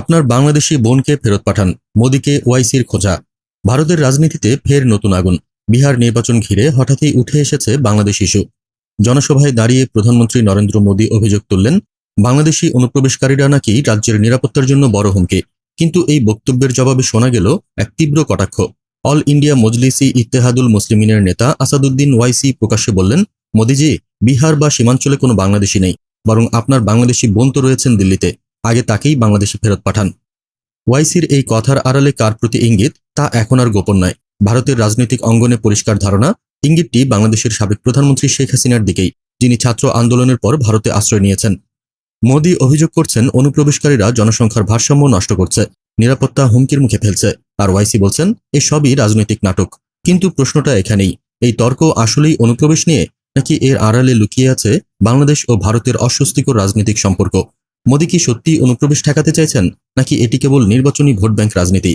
আপনার বাংলাদেশি বোনকে ফেরত পাঠান। মোদীকে ওয়াইসির খোঁজা। ভারতের রাজনীতিতে ফের নতুন আগুন। বিহার নির্বাচন ঘিরে হঠাৎই উঠে এসেছে বাংলাদেশ ইস্যু। জনসভায় দাঁড়িয়ে প্রধানমন্ত্রী নরেন্দ্র মোদী অভিযোগ তুললেন, বাংলাদেশি অনুপ্রবেশকারীরা নাকি রাজ্যের নিরাপত্তার জন্য বড় হুমকি। কিন্তু এই বক্তব্যের জবাবে শোনা গেল এক তীব্র কটাক্ষ। অল ইন্ডিয়া মজলিসি ইত্তেহাদুল মুসলিমিনের নেতা আসাদুদ্দিন ওয়াইসি প্রকাশ্যে বললেন, মোদিজি, বিহার বা সীমাঞ্চলে কোনো বাংলাদেশি নেই। বরং আপনার বাংলাদেশি বোন তো রয়েছেন দিল্লিতে। আগে তাকেই বাংলাদেশে ফেরত পাঠান। ওয়াইসির এই কথার আড়ালে কার প্রতি ইঙ্গিত, তা এখন আর গোপন নয়। ভারতের রাজনৈতিক অঙ্গনে পরিষ্কার ধারণা, ইঙ্গিতটি বাংলাদেশের সাবেক প্রধানমন্ত্রী শেখ হাসিনার দিকেই, যিনি ছাত্র আন্দোলনের পর ভারতে আশ্রয় নিয়েছেন। মোদী অভিযোগ করছেন, অনুপ্রবেশকারীরা জনসংখ্যার ভারসাম্য নষ্ট করছে, নিরাপত্তা হুমকির মুখে ফেলছে, আর ওয়াইসি বলছেন, এসবই রাজনৈতিক নাটক। কিন্তু প্রশ্নটা এখানেই, এই তর্ক আসলেই অনুপ্রবেশ নিয়ে, নাকি এর আড়ালে লুকিয়ে আছে বাংলাদেশ ও ভারতের অস্বস্তিকর রাজনৈতিক সম্পর্ক? মোদী কি সত্যি অনুপ্রবেশ ঠেকাতে চাইছেন? নাকি এটি কেবল নির্বাচনী ভোট ব্যাংক রাজনীতি?